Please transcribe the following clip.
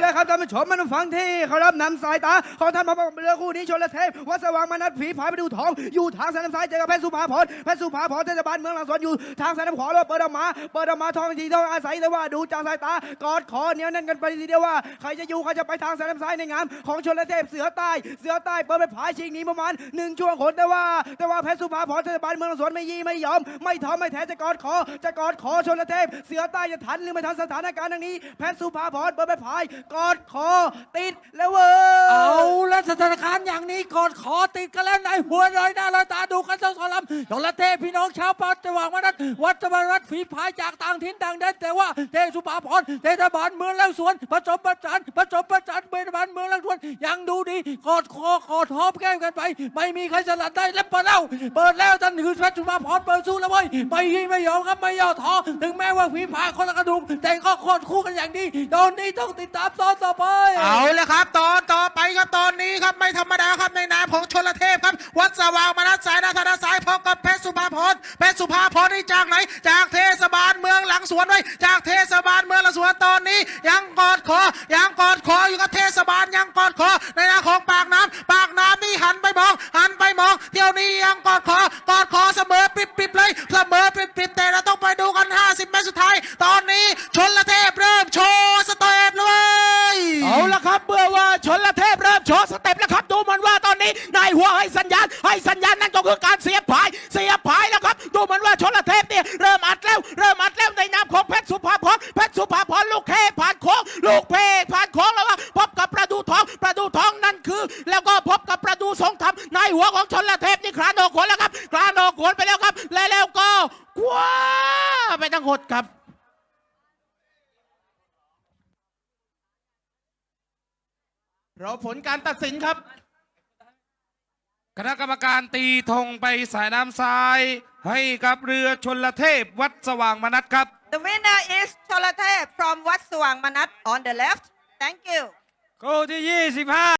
เลยครับท่านผู้ชมมันฟังที่เขารับนำสายตาของท่านมาบอกเรือคู่นี้ชนละเทพวัดสว่างมานัดฝีพายไปดูทอง อยู่ทางสนามซ้ายเจอกับเพชรสุภาพรเพชรสุภาพรเทศบาลเมืองหลังสวนอยู่ทางสายนามขวาแล้วเปิดออกมาเปิดออกมาทองทีต้องอาศัยเลยว่าดูจากสายตากอดคอเหนียวแน่นกันไปทีเดียวว่าใครจะอยู่ใครจะไปทางสนามซ้ายในงามของชนละเทพเสือใต้เสือใต้เปิดไปผายชิงหนี้ประมาณหนึ่งช่วงขนแต่ว่า แต่ว่าเพชรสุภาพรเทศบาลเมืองหลังสวนไม่ยี่ไม่ยอม ไม่ท้อไม่แท้จะกอดคอจะกอดคอชนละเทพเสือใต้จะทันหรือไม่ทันสถานการณ์ดังนี้แพทย์สุภาพรเปิดไปผายกอดคอติดแล้วเว้ยเอาแล้วสถานการณ์อย่างนี้กอดขอติดกันแล้วในหัวลอยหน้าลอยตาดูกันเจ้าสลัมยอละเทพี่น้องชาวปาจะหวังว่านั้นวัดสมรัฐฝีพายจากต่างถิ่นต่างแดนแต่ว่าเทสุภาพรเทศบาลเมืองลังสวนผสมประสานผสมประสานเทศบาลเมืองลังสวนยังดูดีกอดคอกอดหอมแก้มกันไป ไม่มีใครสลัดได้แล้วเปิดแล้วเปิดแล้วท่านคือพชรสุภาพรเปิดสู้แล้วเว้ยไม่ยิงไม่ยอมครับไม่ย่อท้อถึงแม้ว่าฝีพายคนละกระดูกแต่ก็โคตรคู่กันอย่างดีตอนนี้ต้องติดตามตอนต่อไป เอาละครับ ตอนต่อไปครับตอนนี้ครับไม่ธรรมดาครับในนามของชนละเทพครับ วัดสว่างมนัสสายนาธนาสายพบกับเพชรสุภาพรเพชรสุภาพรนี่จากไหน จากเทศบาลเมืองหลังสวนไว้จากเทศบาลเมืองหลังสวนตอนนี้ ยังกอดคอยังกอดคออยู่กับเทศบาลยังกอดคอในนามของปากน้ำปากน้ำนี่หันไปมอง หันไปมอง เที่ยวนี้ยังกอดคอกอดคอเสมอ ชนละเทพเริ่มโชว์สเต็ปแล้วครับดูมันว่าตอนนี้นายหัวให้สัญญาณให้สัญญาณนั่นก็คือการเสียบผาย เสียบผายแล้วครับ ดูมันว่าชนละเทพเนี่ยเริ่มอัดแล้ว เริ่มอัดแล้วในนามของเพชรสุภาพรเพชรสุภาพรลูกเทพผ่านโค้งลูกเพผ่านโค้งแล้วว่าพบกับประดูทองประดูทองนั่นคือ แล้วก็พบกับประดูทรงธรรมนายหัวของชนละเทพนี่คลานออกขนแล้วครับคลานออกขนไปแล้วครับ และแล้วก็คว้าไปทั้งหดครับ ราผลการตัดสินครับ คณะกรรมการตีธงไปสายน้ำซ้าย ให้กับเรือชนละเทพวัดสว่างมนัสครับ The winner is Cholatep from Wat Suang Manat on the left. Thank you. คู่ที่ 25